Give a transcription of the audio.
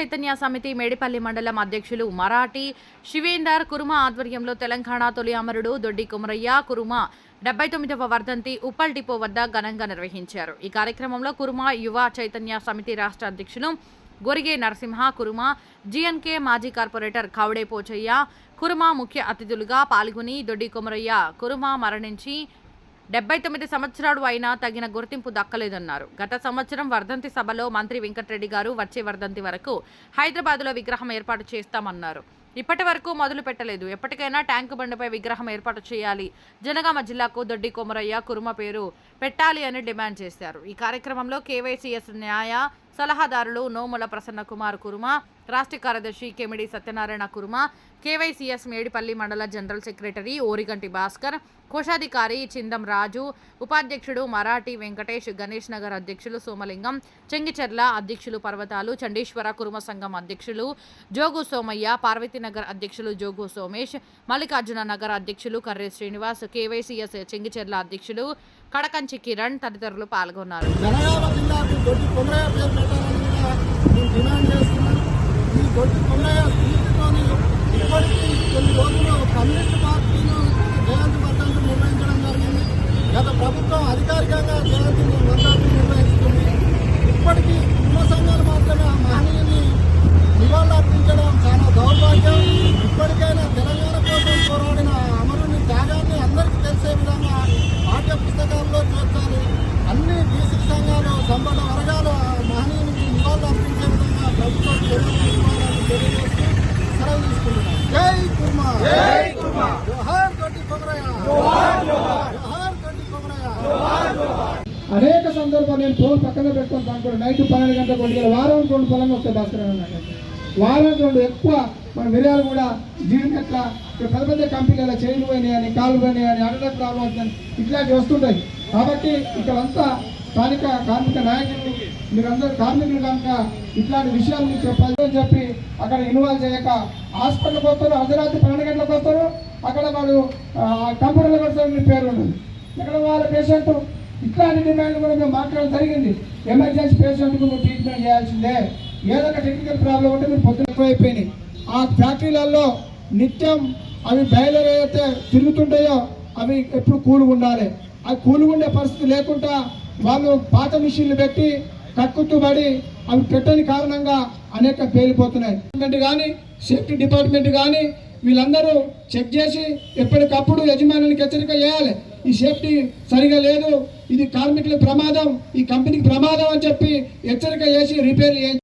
చైతన్య సమితి మేడిపల్లి మండలం అధ్యక్షులు మరాఠీ శివేందర్ కురుమ ఆధ్వర్యంలో తెలంగాణ తొలి అమరుడు దొడ్డి కుమరయ్య కురుమ డెబ్బై తొమ్మిదవ వర్ధంతి ఉప్పల్ డిపో వద్ద ఘనంగా నిర్వహించారు. ఈ కార్యక్రమంలో కురుమ యువ చైతన్య సమితి రాష్ట్ర అధ్యక్షులు గొరిగే నరసింహ కురుమ జీఎన్కే మాజీ కార్పొరేటర్ కౌడే పోచయ్య కురుమ ముఖ్య అతిథులుగా పాల్గొని దొడ్డి కుమరయ్య కురుమ మరణించి డెబ్బై తొమ్మిది సంవత్సరాలు అయినా తగిన గుర్తింపు దక్కలేదన్నారు. గత సంవత్సరం వర్ధంతి సభలో మంత్రి వెంకటరెడ్డి గారు వచ్చే వర్ధంతి వరకు హైదరాబాద్లో విగ్రహం ఏర్పాటు చేస్తామన్నారు. ఇప్పటి వరకు మొదలు పెట్టలేదు. ఎప్పటికైనా ట్యాంకు బండిపై విగ్రహం ఏర్పాటు చేయాలి. జనగామ జిల్లాకు దొడ్డి కొమరయ్య కురుమ పేరు పెట్టాలి అని డిమాండ్ చేశారు. ఈ కార్యక్రమంలో కేవైసీఎస్ న్యాయ సలహాదారులు నోముల ప్రసన్న కుమార్ కురుమ రాష్ట్ర కార్యదర్శి కెమిడి సత్యనారాయణ కురుమ కేవైసీఎస్ మేడిపల్లి మండల జనరల్ సెక్రటరీ ఓరిగంటి భాస్కర్ కోశాధికారి చిందం రాజు ఉపాధ్యక్షుడు మరాఠీ వెంకటేష్ గణేష్ నగర్ అధ్యక్షులు సోమలింగం చెంగిచెర్ల అధ్యక్షులు పర్వతాలు చండీశ్వర కురుమ సంఘం అధ్యక్షులు జోగు సోమయ్య పార్వతీనగర్ అధ్యక్షులు జోగు సోమేష్ మల్లికార్జున నగర్ అధ్యక్షులు కర్రే శ్రీనివాస్ కేవైసీఎస్ చెంగిచెర్ల అధ్యక్షులు కడకంచి కిరణ్ తదితరులు పాల్గొన్నారు. మేము డిమాండ్ చేస్తున్నాం ఈ గొడ్డు కొమరయ్య స్ఫూర్తితోని ఇప్పటికీ కొన్ని రోజులు కమ్యూనిస్ట్ పార్టీలో జై కుర్మా. జై కుర్మా జోహార్ గడ్డి కొమరయ్య జోహార్ గడ్డి కొమరయ్య అనేక సందర్భాలు నేను ఫోన్ పక్కన పెట్టుకొని పనుకోండి నైట్ పన్నెండు గంటలకు ఒంటి వారం రెండు పొలంగా వస్తాయి భాస్కర్ వారం రెండు ఎక్కువ మన మిరియాలు కూడా జీడినట్ల పెద్ద పెద్ద కంపెనీల చైన్లు పోయినాయి అని కాలు పోయినాయి అని అడగ ప్రాబ్లం అవుతుంది ఇట్లాంటివి వస్తుంటాయి. కాబట్టి ఇక్కడంతా స్థానిక కార్మిక నాయకులు మీరందరూ కార్మికులు కనుక ఇట్లాంటి విషయాలు మీకు చెప్పాలి అని చెప్పి అక్కడ ఇన్వాల్వ్ చేయక హాస్పిటల్కి వస్తారు అర్ధరాత్రి పన్నెండు గంటలకు వస్తారు. అక్కడ వాడు కంప్యూటర్లో పెడతారు మీ పేరు ఉండదు ఇక్కడ వాళ్ళ పేషెంట్ ఇట్లాంటి డిమాండ్ కూడా మేము మాట్లాడడం జరిగింది. ఎమర్జెన్సీ పేషెంట్కు మీరు ట్రీట్మెంట్ చేయాల్సిందే. ఏదైనా టెక్నికల్ ప్రాబ్లం ఉంటే మీరు పొద్దున ఎక్కువైపోయినాయి ఆ ఫ్యాక్టరీలలో నిత్యం అవి బయలుదేరి అయితే తిరుగుతుంటాయో అవి ఎప్పుడు కూలుగా ఉండాలి అవి కూలి ఉండే పరిస్థితి లేకుండా వాళ్ళు పాత మిషన్లు పెట్టి కక్కుతుబడి అవి పెట్టని కారణంగా అనేక పేలిపోతున్నాయి కానీ సేఫ్టీ డిపార్ట్మెంట్ కానీ వీళ్ళందరూ చెక్ చేసి ఎప్పటికప్పుడు యజమానునికి హెచ్చరిక చేయాలి. ఈ సేఫ్టీ సరిగా లేదు ఇది కార్మికుల ప్రమాదం ఈ కంపెనీకి ప్రమాదం అని చెప్పి హెచ్చరిక చేసి రిపేర్లు